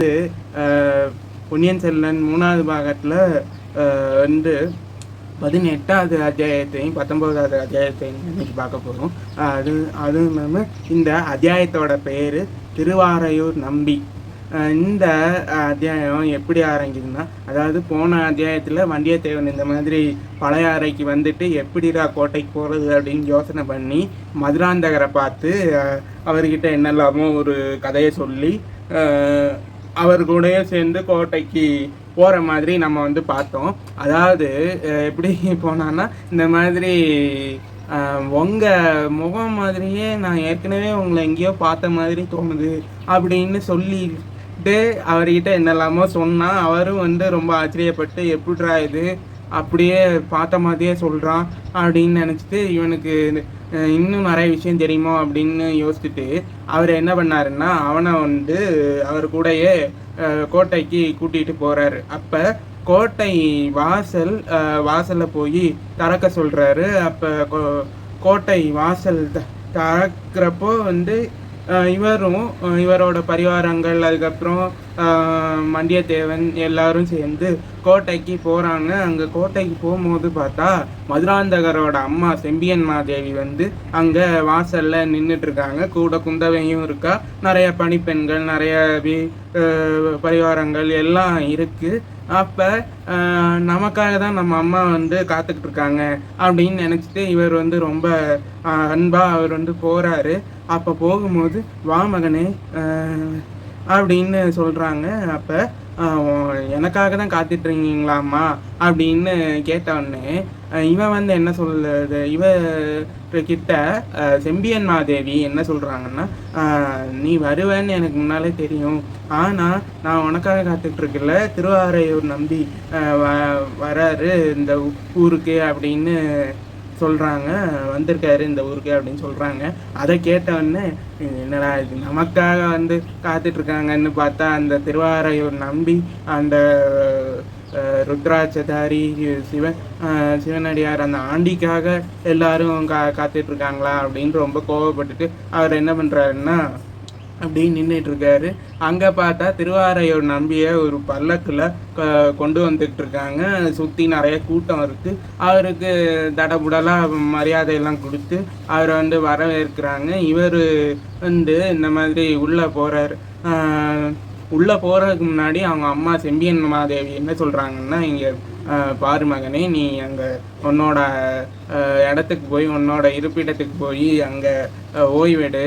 வந்து பொன்னியின் செல்வன் மூணாவது பாகத்தில் வந்து பதினெட்டாவது அத்தியாயத்தையும் பத்தொம்போதாவது அத்தியாயத்தையும் இன்னைக்கு பார்க்க போகிறோம் அது அதுவும் இல்லாமல் இந்த அத்தியாயத்தோட பேர் திருவாரையூர் நம்பி. இந்த அத்தியாயம் எப்படி ஆரம்பிக்குதுன்னா அதாவது போன அத்தியாயத்தில் வண்டியத்தேவன் இந்த மாதிரி பழையாறைக்கு வந்துட்டு எப்படிடா கோட்டைக்கு போகிறது அப்படின்னு யோசனை பண்ணி மதுராந்தகரை பார்த்து அவர்கிட்ட என்னெல்லாமோ ஒரு கதையை சொல்லி அவர் கூடயே சேர்ந்து கோட்டைக்கு போகிற மாதிரி நம்ம வந்து பார்த்தோம். அதாவது எப்படி போனான்னா இந்த மாதிரி உங்கள் முகம் மாதிரியே நான் ஏற்கனவே உங்களை எங்கேயோ பார்த்த மாதிரி தோணுது அப்படின்னு சொல்லிட்டு அவர்கிட்ட என்னெல்லாமோ சொன்னால் அவரும் வந்து ரொம்ப ஆச்சரியப்பட்டு எப்படிடா இது? அப்படியே பார்த்த மாதிரியே சொல்கிறான் அப்படின்னு நினச்சிட்டு இவனுக்கு இன்னும் நிறைய விஷயம் தெரியுமோ அப்படின்னு யோசிச்சுட்டு அவர் என்ன பண்ணாருன்னா அவனை வந்து அவர் கூடயே கோட்டைக்கு கூட்டிகிட்டு போகிறாரு அப்போ கோட்டை வாசல் வாசலில் போய் திறக்க சொல்கிறாரு அப்போ கோட்டை வாசல் த- திறக்கிறப்போ வந்து இவரும் இவரோட பரிவாரங்கள் அதுக்கப்புறம் மண்டியத்தேவன் எல்லாரும் சேர்ந்து கோட்டைக்கு போகிறாங்க அங்கே கோட்டைக்கு போகும்போது பார்த்தா மதுராந்தகரோட அம்மா செம்பியன் மாதேவி வந்து அங்கே வாசலில் நின்றுட்டு இருக்காங்க கூட குந்தவையும் இருக்கா. நிறைய பணிப்பெண்கள் நிறைய பரிவாரங்கள் எல்லாம் இருக்குது அப்போ நமக்காக தான் நம்ம அம்மா வந்து காத்துக்கிட்டு இருக்காங்க அப்படின்னு நினச்சிட்டு இவர் வந்து ரொம்ப அஹ், அன்பா அவர் வந்து போகிறாரு அப்போ போகும்போது வா மகனே அப்படின்னு சொல்கிறாங்க அப்போ எனக்காக தான் காத்துட்ருக்கீங்களாம்மா? அப்படின்னு கேட்டவுடனே இவன் வந்து என்ன சொல்லுது? இவ கிட்ட செம்பியன் மாதேவி என்ன சொல்கிறாங்கன்னா நீ வருவேன்னு எனக்கு முன்னாலே தெரியும். ஆனால் நான் உனக்காக காத்துட்ருக்கல திருவாரையூர் நம்பி வ- வராரு இந்த ஊருக்கு அப்படின்னு சொல்கிறாங்க வந்திருக்காரு இந்த ஊருக்கு அப்படின்னு சொல்கிறாங்க அதை கேட்டவொடனே என்னடா இது நமக்காக வந்து காத்துட்ருக்காங்கன்னு பார்த்தா அந்த திருவாரையூர் நம்பி அந்த ருத்ராட்சதாரி சிவன் சிவனடியார் அந்த ஆண்டிக்காக எல்லாரும் கா காத்துட்ருக்காங்களா அப்படின்னு ரொம்ப கோவப்பட்டுட்டு அவர் என்ன பண்ணுறாருன்னா அப்படின்னு நின்றுட்டு இருக்காரு அங்கே பார்த்தா திருவாரையூர் நம்பிய ஒரு பல்லக்கில் க- கொண்டு வந்துட்டு இருக்காங்க சுற்றி நிறைய கூட்டம் இருக்கு. அவருக்கு தடபுடலாக மரியாதையெல்லாம் கொடுத்து அவரை வந்து வரவேற்கிறாங்க. இவர் வந்து இந்த மாதிரி உள்ளே போகிறார் உள்ளே போகிறதுக்கு முன்னாடி அவங்க அம்மா செம்பியன் மாதேவி என்ன சொல்கிறாங்கன்னா இங்கே பாரு மகனே நீ அங்கே உன்னோட இடத்துக்கு போய் உன்னோட இருப்பிடத்துக்கு போய் அங்கே ஓய்வெடு.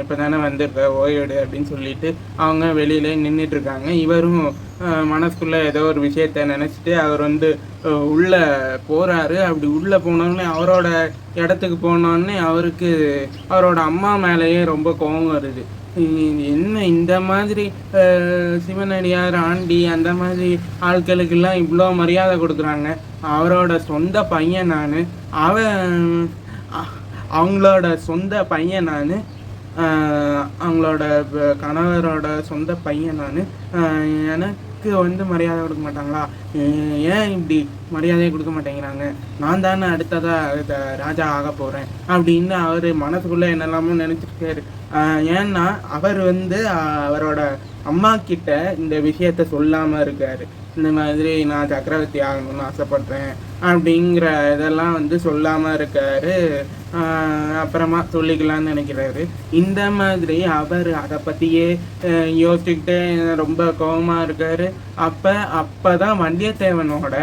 இப்போ தானே வந்திருக்க ஓய்வெடு அப்படின்னு சொல்லிட்டு அவங்க வெளியில நின்றுட்டு இருக்காங்க இவரும் மனசுக்குள்ளே ஏதோ ஒரு விஷயத்த நினச்சிட்டு அவர் வந்து உள்ளே போகிறாரு அப்படி உள்ளே போனோடனே அவரோட இடத்துக்கு போனோடனே அவருக்கு அவரோட அம்மா மேலேயே ரொம்ப கோபம் வருது. என்ன இந்த மாதிரி சிவனடியார் ஆண்டி அந்த மாதிரி ஆட்களுக்கெல்லாம் இவ்வளோ மரியாதை கொடுக்குறாங்க. அவரோட சொந்த பையன் நான் அவன் அவங்களோட சொந்த பையன் நான் அவங்களோட கணவரோட சொந்த பையன் நான் ஏன்னா எனக்கு வந்து மரியாதை கொடுக்க மாட்டாங்களா? ஏன் இப்படி மரியாதையை கொடுக்க மாட்டேங்கிறாங்க? நான் தானே அடுத்ததாக அடுத்த ராஜா ஆக போகிறேன் அப்படின்னு அவர் மனசுக்குள்ளே என்னெல்லாமோ நினச்சிருக்காரு ஏன்னா அவர் வந்து அவரோட அம்மா கிட்ட இந்த விஷயத்த சொல்லாமல் இருக்காரு. இந்த மாதிரி நான் சக்கரவர்த்தி ஆகணும்னு ஆசைப்பட்றேன் அப்படிங்கிற இதெல்லாம் வந்து சொல்லாமல் இருக்காரு. அப்புறமா சொல்லிக்கலாம்னு நினைக்கிறாரு. இந்த மாதிரி அவர் அதை பற்றியே யோசிச்சுக்கிட்டே ரொம்ப கோபமாக இருக்கார். அப்போ அப்போ தான் வந்தியத்தேவனோட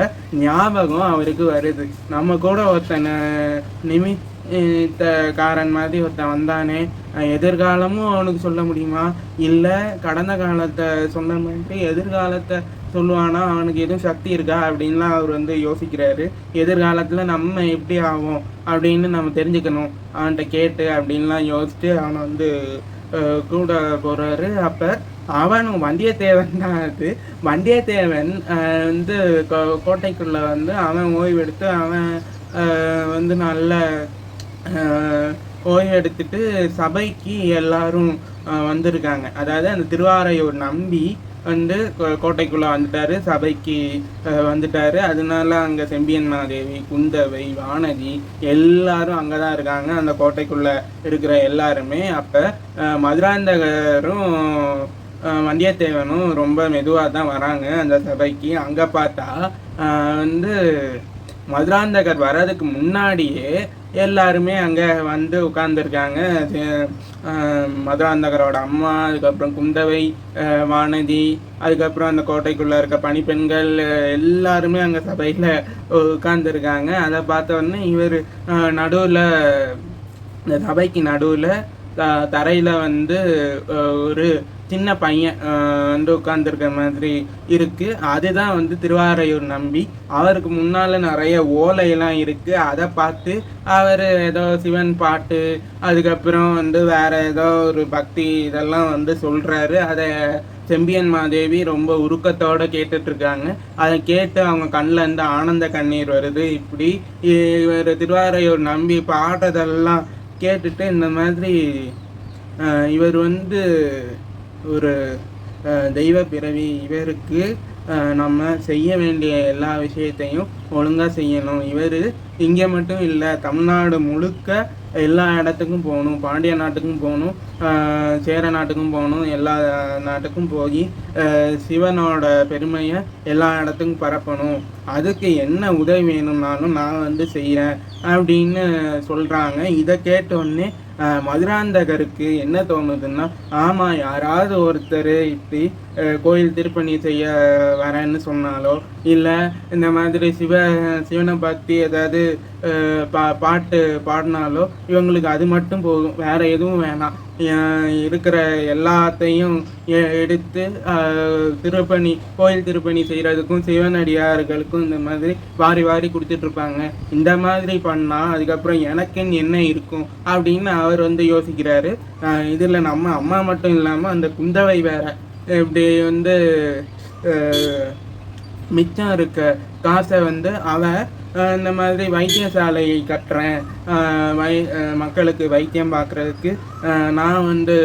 ஞாபகம் அவருக்கு வருது. நம்ம கூட ஒருத்தனை நிமி காரன் மாதிரி ஒருத்தன் வந்தானே எதிர்காலமும் அவனுக்கு சொல்ல முடியுமா? இல்லை கடந்த காலத்தை சொன்ன மாதிரி எதிர்காலத்தை சொல்லுவானா அவனுக்கு எதுவும் சக்தி இருக்கா? அப்படின்லாம் அவர் வந்து யோசிக்கிறாரு. எதிர்காலத்தில் நம்ம எப்படி ஆகும் அப்படின்னு நம்ம தெரிஞ்சுக்கணும். அவன்கிட்ட கேட்டு அப்படின்லாம் யோசிச்சு அவனை வந்து கூட போகிறாரு அப்போ அவனும் வந்தியத்தேவன் தான் அது. வந்தியத்தேவன் வந்து கோ- வந்து அவன் ஓய்வெடுத்து அவன் வந்து நல்ல ஓய்வெடுத்துட்டு சபைக்கு எல்லாரும் வந்திருக்காங்க. அதாவது அந்த திருவாரையூர் நம்பி வந்து கோ- வந்துட்டார். சபைக்கு வந்துட்டார். அதனால அங்கே செம்பியன் மாதேவி குந்தவை வானதி எல்லாரும் அங்கே தான் இருக்காங்க. அந்த கோட்டைக்குள்ளே இருக்கிற எல்லாருமே அப்போ மதுராந்தகரும் வந்தியத்தேவனும் ரொம்ப மெதுவாக தான் வராங்க அந்த சபைக்கு. அங்கே பார்த்தா வந்து மதுராந்தகர் வர்றதுக்கு முன்னாடியே எல்லாருமே அங்கே வந்து உட்கார்ந்துருக்காங்க. மதுராந்தகரோட அம்மா அதுக்கப்புறம் குந்தவை வானதி அதுக்கப்புறம் அந்த கோட்டைக்குள்ளே இருக்க பணிப்பெண்கள் எல்லாருமே அங்கே சபையில் உட்கார்ந்துருக்காங்க. அதை பார்த்தோன்னே இவர் நடுவில் இந்த சபைக்கு நடுவில் த தரையில் வந்து ஒரு சின்ன பையன் வந்து உட்காந்துருக்க மாதிரி இருக்குது அதுதான் வந்து திருவாரையூர் நம்பி. அவருக்கு முன்னால் நிறைய ஓலையெல்லாம் இருக்குது அதை பார்த்து அவர் ஏதோ சிவன் பாட்டு அதுக்கப்புறம் வந்து வேற ஏதோ ஒரு பக்தி இதெல்லாம் வந்து சொல்கிறாரு அதை செம்பியன் மாதேவி ரொம்ப உருக்கத்தோடு கேட்டுட்ருக்காங்க. அதை கேட்டு அவங்க கண்ணில் இருந்து ஆனந்த கண்ணீர் வருது. இப்படி இவர் திருவாரையூர் நம்பி பாடுறதெல்லாம் கேட்டுட்டு இந்த மாதிரி இவர் வந்து ஒரு தெய்வ பிறவி இவருக்கு நம்ம செய்ய வேண்டிய எல்லா விஷயத்தையும் ஒழுங்காக செய்யணும். இவர் இங்கே மட்டும் இல்லை தமிழ்நாடு முழுக்க எல்லா இடத்துக்கும் போகணும். பாண்டிய நாட்டுக்கும் போகணும். சேர நாட்டுக்கும் போகணும். எல்லா நாட்டுக்கும் போய் சிவனோட பெருமையை எல்லா இடத்துக்கும் பரப்பணும். அதுக்கு என்ன உதவி வேணும்னாலும் நான் வந்து செய்கிறேன் அப்படின்னு சொல்கிறாங்க இதை கேட்டோடனே மதுராந்தகருக்கு என்ன தோணுதுன்னா ஆமாம் யாராவது ஒருத்தர் இப்படி கோயில் திருப்பணி செய்ய வரேன்னு சொன்னாலோ இல்லை இந்த மாதிரி சிவ சிவனை பற்றி ஏதாவது பா பாட்டு பாடினாலோ இவங்களுக்கு அது மட்டும் போதும். வேறு எதுவும் வேணாம். இருக்கிற எல்லாத்தையும் எடுத்து திருப்பணி கோயில் திருப்பணி செய்கிறதுக்கும் சிவனடியார்களுக்கும் இந்த மாதிரி வாரி வாரி கொடுத்துட்ருப்பாங்க. இந்த மாதிரி பண்ணால் அதுக்கப்புறம் எனக்குன்னு என்ன இருக்கும் அப்படின்னு அவர் வந்து யோசிக்கிறாரு. இதில் நம்ம அம்மா மட்டும் இல்லாமல் அந்த குந்தவை வேற. இப்படி வந்து மிச்சம் இருக்க காசை வந்து அவ இந்த மாதிரி வைத்தியசாலையை கட்டுறேன். வை மக்களுக்கு வைத்தியம் பார்க்குறதுக்கு நான் வந்து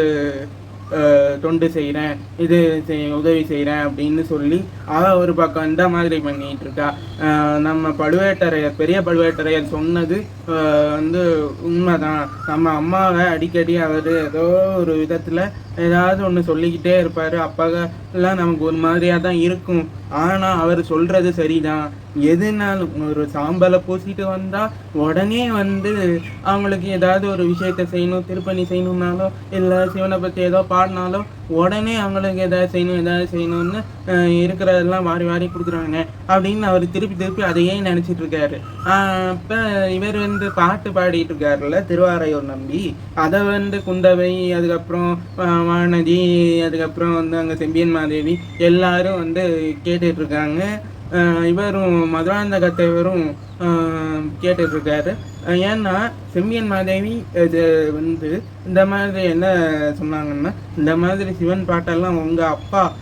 தொண்டு செய்கிறேன் இது செய் உதவி செய்கிறேன் அப்படின்னு சொல்லி அவள் ஒரு பக்கம் இந்த மாதிரி பண்ணிகிட்டு இருக்கா. நம்ம பழுவேட்டரையர் பெரிய பழுவேட்டரையர் சொன்னது வந்து உண்மைதான். நம்ம அம்மாவை அடிக்கடி அவர் ஏதோ ஒரு விதத்தில் ஏதாவது ஒன்று சொல்லிக்கிட்டே இருப்பார். அப்போலாம் நமக்கு ஒரு மாதிரியாக தான் இருக்கும். ஆனால் அவர் சொல்கிறது சரிதான். எதுனாலும் ஒரு சாம்பலை பூசிட்டு வந்தால் உடனே வந்து அவங்களுக்கு ஏதாவது ஒரு விஷயத்த செய்யணும் திருப்பணி செய்யணும்னாலோ இல்லை சிவனை பற்றி ஏதோ பாடினாலோ உடனே அவங்களுக்கு ஏதாவது செய்யணும் ஏதாவது செய்யணும்னு இருக்கிறதெல்லாம் வாரி வாரி கொடுக்குறாங்க. அப்படின்னு அவர் திருப்பி திருப்பி அதையே நினச்சிட்டு இருக்காரு. அப்போ இவர் வந்து பாட்டு பாடிட்டு இருக்காருல்ல திருவாரையூர் நம்பி. அதை வந்து குந்தவை அதுக்கப்புறம் வானதி அதுக்கப்புறம் வந்து அங்கே செம்பியன் மாதேவி எல்லாரும் வந்து கேட்டுட்டு இருக்காங்க. இவரும் மதுராந்தக தேவரும் ஏன்னா செம்பியன் மாதேவி இது வந்து இந்த மாதிரி என்ன சொன்னாங்கன்னா இந்த மாதிரி சிவன் பாட்டெல்லாம் உங்கள் அப்பா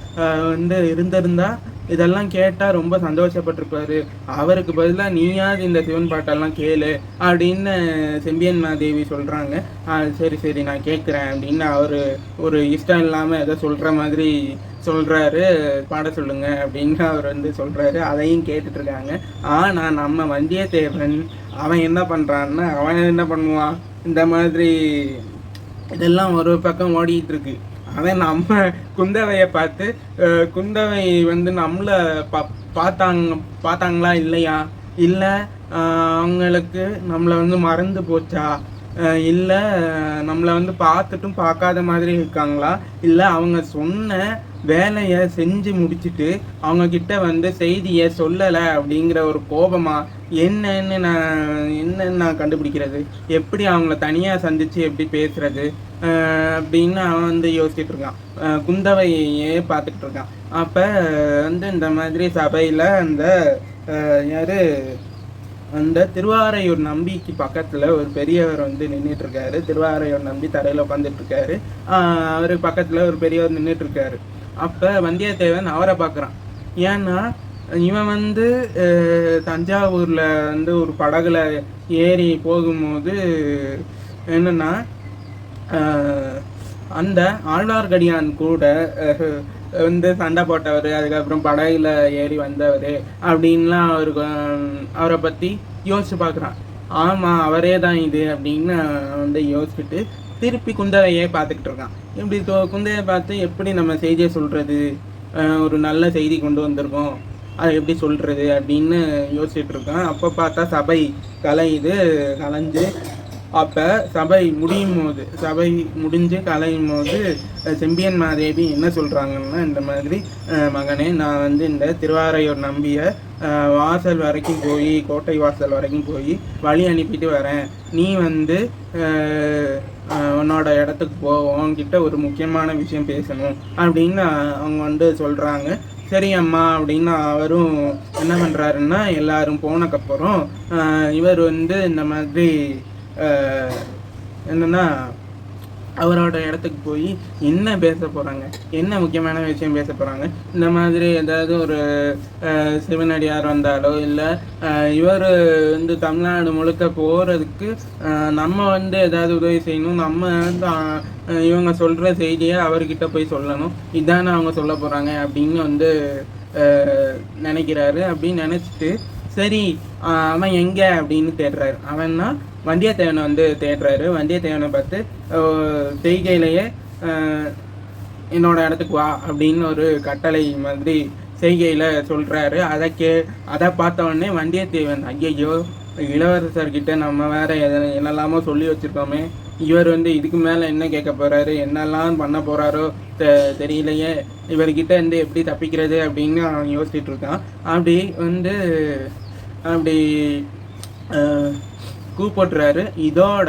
வந்து இருந்திருந்தா இதெல்லாம் கேட்டால் ரொம்ப சந்தோஷப்பட்டிருப்பாரு. அவருக்கு பதிலாக நீயாவது இந்த சிவன் பாட்டெல்லாம் கேளு அப்படின்னு செம்பியன் மாதேவி சொல்கிறாங்க சரி சரி நான் கேட்குறேன் அப்படின்னு அவர் ஒரு இஷ்டம் இல்லாமல் ஏதோ சொல்கிற மாதிரி சொல்கிறாரு பாட சொல்லுங்க அப்படின்னு அவர் வந்து சொல்கிறாரு அதையும் கேட்டுட்ருக்காங்க ஆனால் நம்ம வந்தியத்தேவன் அவன் என்ன பண்ணுறான்னா அவன் என்ன பண்ணுவான்? இந்த மாதிரி இதெல்லாம் ஒரு பக்கம் ஓடிக்கிட்டு இருக்கு அவன் நம்ம குந்தவையை பார்த்து குந்தவை வந்து நம்மளை பா பார்த்தாங்க பார்த்தாங்களா இல்லையா? இல்லை அவங்களுக்கு நம்மளை வந்து மறந்து போச்சா? இல்லை நம்மளை வந்து பார்த்துட்டும் பார்க்காத மாதிரி இருக்காங்களா? இல்லை அவங்க சொன்ன வேலையை செஞ்சு முடிச்சுட்டு அவங்கக்கிட்ட வந்து செய்தியை சொல்லலை அப்படிங்கிற ஒரு கோபமாக என்னன்னு நான் என்னன்னு நான் கண்டுபிடிக்கிறது? எப்படி அவங்கள தனியாக சந்தித்து எப்படி பேசுறது? அப்படின்னு அவன் வந்து யோசிச்சுட்டு இருக்கான். குந்தவையே பார்த்துட்டு இருக்கான். அப்போ வந்து இந்த மாதிரி சபையில் அந்த யார்? அந்த திருவாரையூர் நம்பிக்கு பக்கத்தில் ஒரு பெரியவர் வந்து நின்றுட்டு இருக்காரு. திருவாரையூர் நம்பி தரையில் உட்காந்துட்டு இருக்காரு. பக்கத்தில் ஒரு பெரியவர் நின்றுட்டு இருக்காரு. அப்போ வந்தியத்தேவன் அவரை பார்க்குறான். ஏன்னா இவன் வந்து தஞ்சாவூரில் வந்து ஒரு படகுல ஏறி போகும்போது என்னென்னா அந்த ஆழ்வார்க்கடியான் கூட வந்து சண்டை போட்டவர் அதுக்கப்புறம் படகுல ஏறி வந்தவர் அப்படின்லாம் அவருக்கு அவரை பற்றி யோசிச்சு பார்க்குறான். ஆமாம் அவரே தான் இது அப்படின்னு வந்து யோசிச்சுட்டு திருப்பி குந்தவையே பார்த்துக்கிட்டு இருக்கான். இப்படி தொ- குந்தையை பார்த்து எப்படி நம்ம செய்தியை சொல்கிறது ஒரு நல்ல செய்தி கொண்டு வந்திருக்கோம். அதை எப்படி சொல்கிறது அப்படின்னு யோசிச்சுட்டு இருக்கேன் அப்போ பார்த்தா சபை கலையுது கலைஞ்சு அப்போ சபை முடியும் போது சபை முடிஞ்சு கலையும் போது செம்பியன் மாதேவி என்ன சொல்கிறாங்கன்னா இந்த மாதிரி மகனே நான் வந்து இந்த திருவாரையூர் நம்பிய வாசல் வரைக்கும் போய் கோட்டை வாசல் வரைக்கும் போய் வழி அனுப்பிட்டு வரேன். நீ வந்து உன்னோட இடத்துக்கு போ உன்கிட்ட ஒரு முக்கியமான விஷயம் பேசணும் அப்படின்னு அவங்க வந்து சொல்கிறாங்க சரி அம்மா அப்படின்னு அவரும் என்ன பண்ணுறாருன்னா எல்லாரும் போனக்கப்புறம் இவர் வந்து இந்த மாதிரி என்னென்னா அவரோட இடத்துக்கு போய் என்ன பேச போகிறாங்க என்ன முக்கியமான விஷயம் பேச போகிறாங்க இந்த மாதிரி ஏதாவது ஒரு சிவனடியார் வந்தாலோ இல்லை இவர் வந்து தமிழ்நாடு முழுக்க போகிறதுக்கு நம்ம வந்து ஏதாவது உதவி செய்யணும். நம்ம வந்து இவங்க சொல்கிற செய்தியை அவர்கிட்ட போய் சொல்லணும். இதானே அவங்க சொல்ல போகிறாங்க அப்படின்னு வந்து நினைக்கிறாரு. அப்படின்னு நினச்சிட்டு சரி அவன் எங்கே அப்படின்னு தேடுறாரு. அவன்னா வந்தியத்தேவனை வந்து தேடுறாரு. வந்தியத்தேவனை பார்த்து செய்கையிலேயே என்னோட இடத்துக்கு வா அப்படின்னு ஒரு கட்டளை மாதிரி செய்கையில் சொல்கிறாரு அதை கே அதை பார்த்த உடனே வந்தியத்தேவன் ஐயையோ இளவரசர்கிட்ட நம்ம வேற எதை என்னெல்லாமோ சொல்லி வச்சுருக்கோமே. இவர் வந்து இதுக்கு மேலே என்ன கேட்க போகிறாரு என்னெல்லாம் பண்ண போகிறாரோ தெ தெரியலையே. இவர்கிட்ட இருந்து எப்படி தப்பிக்கிறது? அப்படின்னு அவன் யோசிச்சுட்டு இருக்கான். அப்படி வந்து அப்படி கூப்பிடுறாரு. இதோட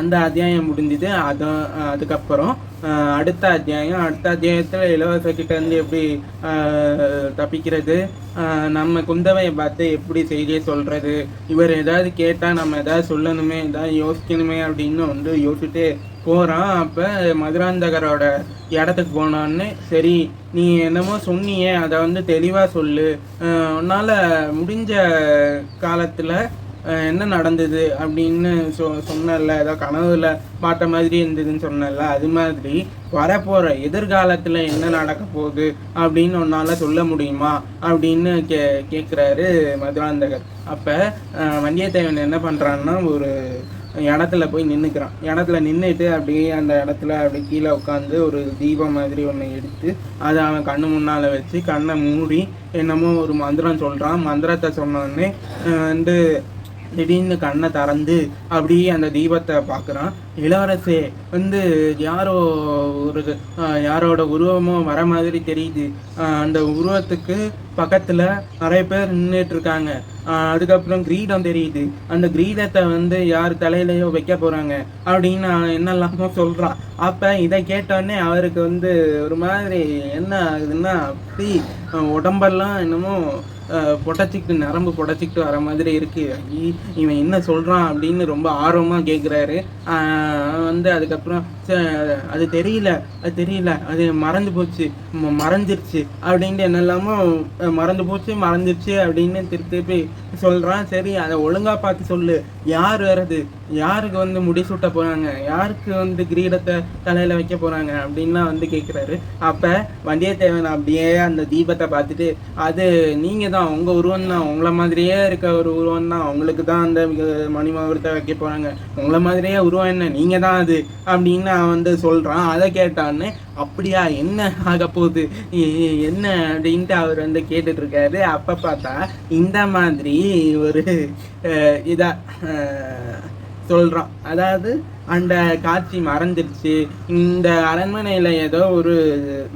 அந்த அத்தியாயம் முடிஞ்சுது. அது அதுக்கப்புறம் அடுத்த அத்தியாயம் அடுத்த அத்தியாயத்தில் இளவரசர்கிட்ட இருந்து எப்படி தப்பிக்கிறது நம்ம குந்தவையை பார்த்து எப்படி செய்தியை சொல்கிறது இவர் ஏதாவது கேட்டால் நம்ம எதாவது சொல்லணுமே எதாவது யோசிக்கணுமே அப்படின்னு வந்து யோசிச்சுட்டே போகிறான் அப்போ மதுராந்தகரோட இடத்துக்கு போனான்னு சரி நீ என்னமோ சொன்னியே அதை வந்து தெளிவாக சொல்லு. உன்னால் முடிஞ்ச காலத்தில் என்ன நடந்தது அப்படின்னு சொ சொன்னல ஏதோ கனவுல பார்த்த மாதிரி இருந்ததுன்னு சொன்னல அது மாதிரி வரப்போகிற எதிர்காலத்தில் என்ன நடக்க போகுது அப்படின்னு உன்னால் சொல்ல முடியுமா அப்படின்னு கே கேட்குறாரு மதுராந்தகர். அப்போ வந்தியத்தேவன் என்ன பண்ணுறான்னா ஒரு இடத்துல போய் நின்றுக்கிறான் இடத்துல நின்றுட்டு அப்படியே அந்த இடத்துல அப்படியே கீழே உட்காந்து ஒரு தீபம் மாதிரி ஒன்று எடுத்து அதை அவன் கண்ணு முன்னால் வச்சு கண்ணை மூடி என்னமோ ஒரு மந்திரம் சொல்கிறான் மந்திரத்தை சொன்னோடனே வந்து திடீர்னு கண்ணை திறந்து அப்படியே அந்த தீபத்தை பார்க்குறான். இளவரசே வந்து யாரோ ஒரு யாரோட உருவமோ வர மாதிரி தெரியுது. அந்த உருவத்துக்கு பக்கத்தில் நிறைய பேர் நின்றுட்டு இருக்காங்க. அதுக்கப்புறம் கிரீடம் தெரியுது. அந்த கிரீடத்தை வந்து யார் தலையிலையோ வைக்க போகிறாங்க அப்படின்னு அவன் என்னெல்லாமோ சொல்கிறான் அப்போ இதை கேட்டோடனே அவருக்கு வந்து ஒரு மாதிரி என்ன ஆகுதுன்னா அப்படி உடம்பெல்லாம் என்னமோ புடச்சிக்கிட்டு நரம்பு புடச்சிக்கிட்டு வர மாதிரி இருக்கு. இவன் என்ன சொல்கிறான் அப்படின்னு ரொம்ப ஆர்வமாக கேட்குறாரு வந்து அதுக்கப்புறம் அது தெரியல அது தெரியல அது மறந்து போச்சு ம- மறைஞ்சிருச்சு அப்படின்ட்டு என்னெல்லாமோ மறந்து போச்சு மறந்துருச்சு அப்படின்னு திருப்பி திருப்பி சொல்கிறான் சரி அதை ஒழுங்காக பார்த்து சொல்லு. யார் வர்றது? யாருக்கு வந்து முடிசூட்ட போகிறாங்க யாருக்கு வந்து கிரீடத்தை தலையில் வைக்க போகிறாங்க அப்படின்லாம் வந்து கேட்குறாரு அப்போ வந்தியத்தேவன் அப்படியே அந்த தீபத்தை பார்த்துட்டு அது நீங்கள் தான் உங்கள் உருவம் தான். உங்களை மாதிரியே இருக்க ஒரு உருவம் தான். அவங்களுக்கு தான் அந்த மிக- மணிமகுடத்தை வைக்க போகிறாங்க உங்களை மாதிரியே உருவம் என்ன? நீங்கள் தான் அது. அப்படின்னு நான் வந்து சொல்கிறான் அதை கேட்டான்னு அப்படியா என்ன ஆக போகுது? என்ன? அப்படின்ட்டு அவர் வந்து கேட்டுட்ருக்காரு அப்போ பார்த்தா இந்த மாதிரி ஒரு இதாக சொல்கிறான் அதாவது அந்த காட்சி மறைஞ்சிருச்சு இந்த அரண்மனையில் ஏதோ ஒரு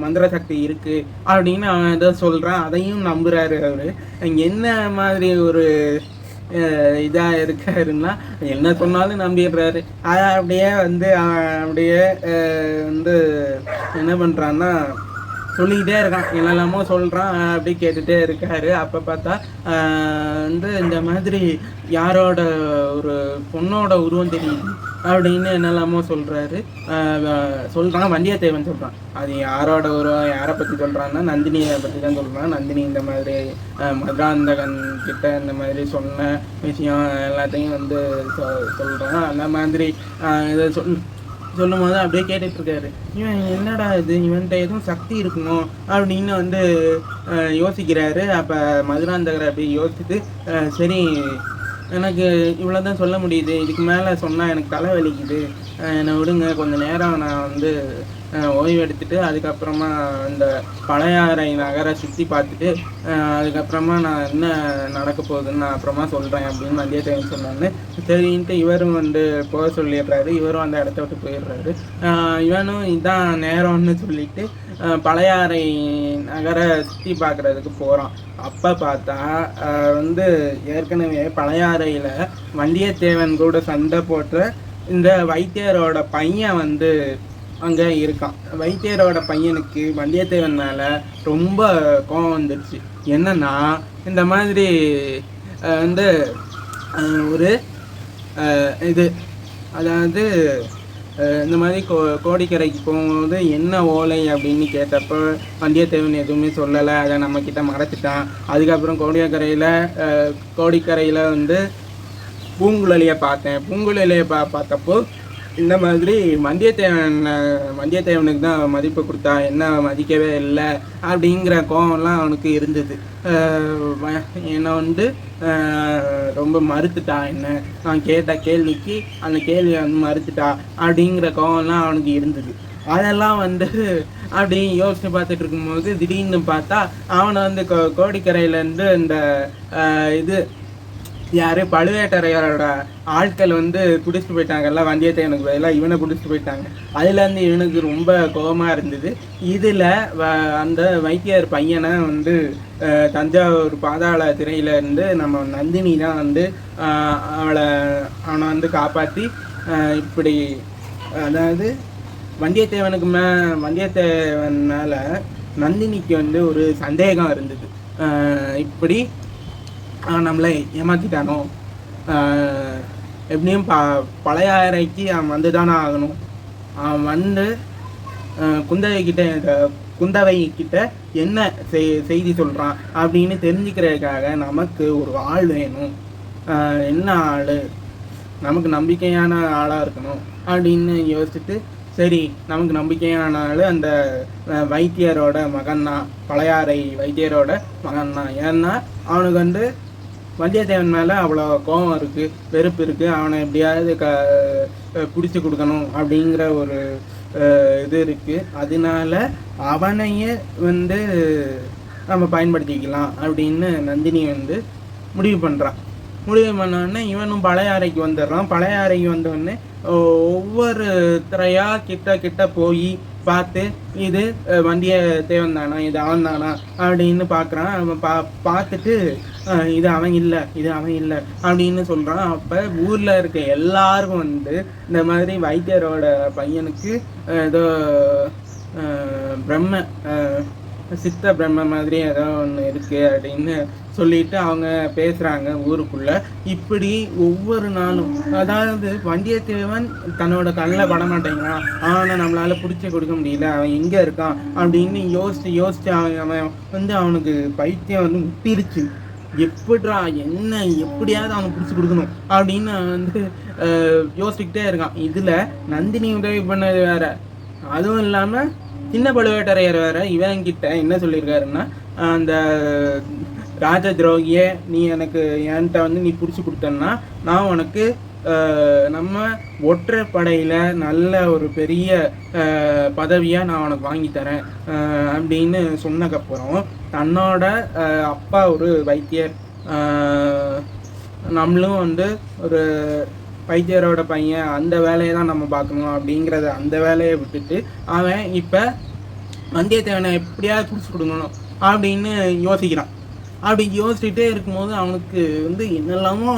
மந்திர சக்தி இருக்கு அப்படின்னு அவன் ஏதோ சொல்கிறான் அதையும் நம்புகிறாரு அவர். என்ன மாதிரி ஒரு இதாக இருக்காருன்னா என்ன சொன்னாலும் நம்பிடுறாரு. அதை அப்படியே வந்து அவன் அப்படியே வந்து என்ன பண்ணுறான்னா சொல்லிக்கிட்டே இருக்கான். என்னெல்லாமோ சொல்கிறான் அப்படியே கேட்டுகிட்டே இருக்காரு. அப்போ பார்த்தா வந்து இந்த மாதிரி யாரோட ஒரு பொண்ணோட உருவம் தெரியுது அப்படின்னு என்னெல்லாமோ சொல்கிறாரு சொல்கிறான் வந்தியத்தேவன் சொல்கிறான் அது யாரோட உருவம் யாரை பற்றி சொல்கிறான்னா நந்தினியை பற்றி தான் சொல்கிறான் நந்தினி இந்த மாதிரி மதுராந்தகன் கிட்ட இந்த மாதிரி சொன்ன விஷயம் எல்லாத்தையும் வந்து சொ சொல்கிறான் அந்த மாதிரி இதை சொல் சொல்லும் போது அப்படியே கேட்டுட்டு இருக்காரு. இவன் என்னடா இது? இவன்கிட்ட எதுவும் சக்தி இருக்குமோ? அப்படின்னு வந்து அஹ், யோசிக்கிறாரு. அப்போ மதுராந்தகர் அப்படி யோசிச்சுட்டு சரி எனக்கு இவ்வளோ தான் சொல்ல முடியுது. இதுக்கு மேலே சொன்னால் எனக்கு தலை வலிக்குது. என்னை விடுங்க. கொஞ்சம் நேரம் நான் வந்து ஓய்வு எடுத்துட்டு அதுக்கப்புறமா இந்த பழையாறை நகரை சுற்றி பார்த்துட்டு அதுக்கப்புறமா நான் என்ன நடக்க போகுதுன்னு நான் அப்புறமா சொல்கிறேன் அப்படின்னு வந்தியத்தேவன் சொன்னான்னு. சரின்ட்டு இவரும் வந்து போக சொல்லிடுறாரு. இவரும் அந்த இடத்த விட்டு போயிடுறாரு. இவனும் இதான் நேரம்னு சொல்லிட்டு பழையாறை நகரை சுற்றி பார்க்குறதுக்கு போகிறான் அப்போ பார்த்தா வந்து ஏற்கனவே பழையாறையில் வண்டியத்தேவன் கூட சண்டை போட்ட இந்த வைத்தியரோட பையன் வந்து அங்கே இருக்கான். வைத்தியரோட பையனுக்கு வண்டியத்தேவன் மேலே ரொம்ப கோபம் வந்துடுச்சு என்னன்னா இந்த மாதிரி வந்து ஒரு இது அதாவது இந்த மாதிரி கோ கோடிக்கரைக்கு போகும்போது என்ன ஓலை அப்படின்னு கேட்டப்போ வந்தியத்தேவன் எதுவுமே சொல்லலை அதை நம்மக்கிட்ட மறைச்சிட்டான். அதுக்கப்புறம் கோடியக்கரையில் கோடிக்கரையில் வந்து பூங்குழலியை பார்த்தேன். பூங்குழலியை பா பார்த்தப்போ இந்த மாதிரி வந்தியத்தேவன் வந்தியத்தேவனுக்கு தான் மதிப்பு கொடுத்தா என்ன மதிக்கவே இல்லை அப்படிங்கிற கோவம்லாம் அவனுக்கு இருந்தது. என்னை வந்து ரொம்ப மறுத்துட்டா என்ன? நான் கேட்ட கேள்விக்கு அந்த கேள்வியை வந்து மறுத்துட்டா அப்படிங்கிற கோவம்லாம் அவனுக்கு இருந்தது. அதெல்லாம் வந்து அப்படி யோசிச்சு பார்த்துட்டு இருக்கும்போது திடீர்னு பார்த்தா அவனை வந்து கோ கோடிக்கரையிலேருந்து இந்த இது யார்? பழுவேட்டரையரோட ஆட்கள் வந்து பிடிச்சிட்டு போயிட்டாங்கல்ல வந்தியத்தேவனுக்கு பதிலாக இவனை பிடிச்சிட்டு போயிட்டாங்க. அதுலேருந்து இவனுக்கு ரொம்ப கோபமாக இருந்தது. இதில் அந்த வைத்தியர் பையனை வந்து தஞ்சாவூர் பாதாள திரையிலேருந்து நம்ம நந்தினி தான் வந்து அவளை அவனை வந்து காப்பாற்றி இப்படி அதாவது வந்தியத்தேவனுக்கு மே வந்தியத்தேவன் மேலே நந்தினிக்கு வந்து ஒரு சந்தேகம் இருந்தது. இப்படி நம்மளை ஏமாத்திட்டானோ? எப்படியும் ப பழைய அறைக்கு அவன் வந்து தானே ஆகணும். அவன் வந்து குந்தவை கிட்ட இந்த குந்தவை கிட்ட என்ன செய் செய்தி சொல்கிறான் அப்படின்னு தெரிஞ்சுக்கிறதுக்காக நமக்கு ஒரு ஆள் வேணும். என்ன ஆள்? நமக்கு நம்பிக்கையான ஆளாக இருக்கணும் அப்படின்னு யோசிச்சுட்டு சரி நமக்கு நம்பிக்கையான ஆள் அந்த வைத்தியரோட மகன் தான் பழையாறை வைத்தியரோட மகன் தான் ஏன்னா அவனுக்கு வந்து வந்தியத்தேவன் மேலே அவ்வளோ கோபம் இருக்குது வெறுப்பு இருக்குது அவனை எப்படியாவது க பிடிச்சி கொடுக்கணும் அப்படிங்கிற ஒரு இது இருக்குது அதனால அவனையே வந்து நம்ம பயன்படுத்திக்கலாம் அப்படின்னு நந்தினி வந்து முடிவு பண்ணுறான் முடிவு பண்ணோடனே இவனும் பழைய அறைக்கு வந்துடுறான். பழைய அறைக்கு வந்தோடனே ஒவ்வொரு திரையாக கிட்ட கிட்ட போய் பார்த்து இது வந்திய தேவன் தானா? இது அவன் தானா? அப்படின்னு பார்க்குறான் அவன் பா பார்த்துட்டு இது அவன் இல்லை இது அவன் இல்லை அப்படின்னு சொல்கிறான் அப்போ ஊரில் இருக்க எல்லாருக்கும் வந்து இந்த மாதிரி வைத்தியரோட பையனுக்கு ஏதோ பிரம்ம சித்த பிரம்ம மாதிரி ஏதோ ஒன்று இருக்குது அப்படின்னு சொல்லிட்டு அவங்க பேசுகிறாங்க ஊருக்குள்ள. இப்படி ஒவ்வொரு நாளும் அதாவது வந்தியத்தேவன் தன்னோட கண்ணில் பட மாட்டேங்கிறான். அவனை நம்மளால் பிடிச்சி கொடுக்க முடியல அவன் எங்கே இருக்கான் அப்படின்னு யோசித்து யோசித்து அவன் அவன் வந்து அவனுக்கு பைத்தியம் வந்து முட்டிருச்சு. எப்படிடா என்ன எப்படியாவது அவனை பிடிச்சி கொடுக்கணும் அப்படின்னு வந்து யோசிச்சுக்கிட்டே இருக்கான். இதில் நந்தினி உதவி பண்ணது வேற. அதுவும் இல்லாமல் சின்ன பழுவேட்டரையர் வேற இவன்கிட்ட என்ன சொல்லியிருக்காருன்னா அந்த ராஜ துரோகிய நீ எனக்கு என்கிட்ட வந்து நீ பிடிச்சி கொடுத்தன்னா நான் உனக்கு நம்ம ஒற்றைப்படையில் நல்ல ஒரு பெரிய பதவியாக நான் உனக்கு வாங்கி தரேன் அப்படின்னு சொன்னக்கப்புறம் தன்னோட அப்பா ஒரு வைத்தியர். நம்மளும் வந்து ஒரு வைத்தியரோட பையன் அந்த வேலையை தான் நம்ம பார்க்கணும் அப்படிங்கிறத அந்த வேலையை விட்டுட்டு அவன் இப்போ வந்தியத்தேவனை எப்படியாவது பிடிச்சி கொடுக்கணும் அப்படின்னு யோசிக்கிறான். அப்படி யோசிச்சுட்டே இருக்கும்போது அவனுக்கு வந்து என்னெல்லாமோ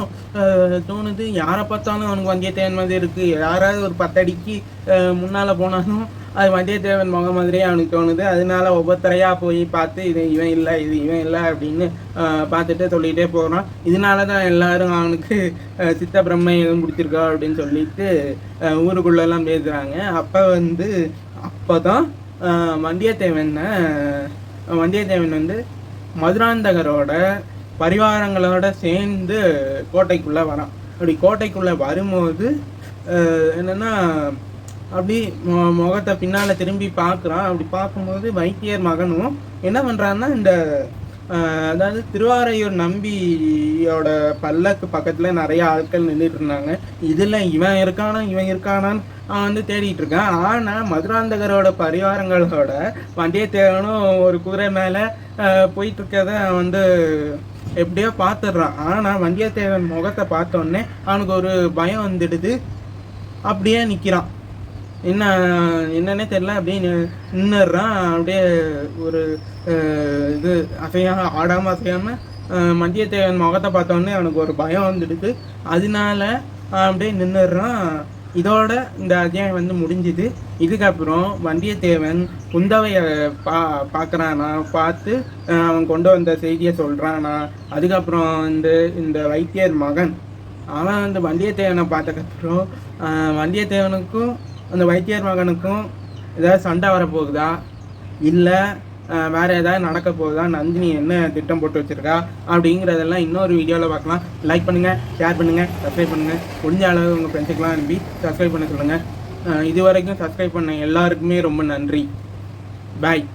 தோணுது. யாரை பார்த்தாலும் அவனுக்கு வந்தியத்தேவன் மாதிரி இருக்குது யாராவது ஒரு பத்தடிக்கு முன்னால் போனாலும் அது வந்தியத்தேவன் முகம் மாதிரியே அவனுக்கு தோணுது. அதனால ஒவ்வொருத்தரையாக போய் பார்த்து இது இவன் இல்லை இது இவன் இல்லை அப்படின்னு பார்த்துட்டு சொல்லிகிட்டே போகிறான் இதனால தான் எல்லாரும் அவனுக்கு சித்த பிரம்மை எதுவும் பிடிச்சிருக்கா அப்படின்னு சொல்லிட்டு ஊருக்குள்ளெல்லாம் பேசுகிறாங்க அப்போ வந்து அப்போ தான் வந்தியத்தேவனை வந்தியத்தேவன் வந்து மதுராந்தகரோட பரிவாரங்களோட சேர்ந்து கோட்டைக்குள்ளே வரான். அப்படி கோட்டைக்குள்ளே வரும்போது என்னென்னா அப்படி முகத்தை பின்னால் திரும்பி பார்க்குறான். அப்படி பார்க்கும்போது வைத்தியர் மகனும் என்ன பண்ணுறான்னா இந்த அதாவது திருவாரையூர் நம்பியோட பல்லக்கு பக்கத்தில் நிறைய ஆட்கள் நின்றுட்டு இருந்தாங்க. இதில் இவன் இருக்கானா இவன் இருக்கானான்னு அவன் வந்து தேடிட்டு இருக்கான். ஆனால் மதுராந்தகரோட பரிவாரங்களோட வண்டியத்தேவனும் ஒரு குதிரை மேலே போயிட்டு இருக்கத அவன் வந்து எப்படியோ பார்த்துடுறான். ஆனால் வந்தியத்தேவன் முகத்தை பார்த்தோன்னே அவனுக்கு ஒரு பயம் வந்துடுது. அப்படியே நிற்கிறான் என்ன என்னன்னே தெரில அப்படியே நி- அப்படியே ஒரு இது அசையாக ஆடாமல் அசையாமல் மத்தியத்தேவன் முகத்தை பார்த்தோன்னே அவனுக்கு ஒரு பயம் வந்துடுது. அதனால அப்படியே நின்னுடுறான். இதோட இந்த அத்தியாயம் வந்து முடிஞ்சுது. இதுக்கப்புறம் வந்தியத்தேவன் குந்தவையை பா பார்க்குறானா? பார்த்து அவன் கொண்டு வந்த செய்தியை சொல்கிறானா அதுக்கப்புறம் வந்து இந்த வைத்தியர் மகன் அவன் வந்து வந்தியத்தேவனை பார்த்ததுக்கப்புறம் வந்தியத்தேவனுக்கும் அந்த வைத்தியர் மகனுக்கும் ஏதாவது சண்டை வரப்போகுதா? இல்லை வேறு ஏதாவது நடக்க போகுதா? நந்தினி என்ன திட்டம் போட்டு வச்சிருக்கா? அப்படிங்கிறதெல்லாம் இன்னொரு வீடியோவில் பார்க்கலாம். லைக் பண்ணுங்கள் ஷேர் பண்ணுங்கள் சப்ஸ்கிரைப் பண்ணுங்கள் முடிஞ்ச அளவு உங்கள் ஃப்ரெண்ட்ஸுக்கெலாம் அனுப்பி சப்ஸ்கிரைப் பண்ண சொல்லுங்கள் இது வரைக்கும் சப்ஸ்கிரைப் பண்ண எல்லாருக்குமே ரொம்ப நன்றி. பாய்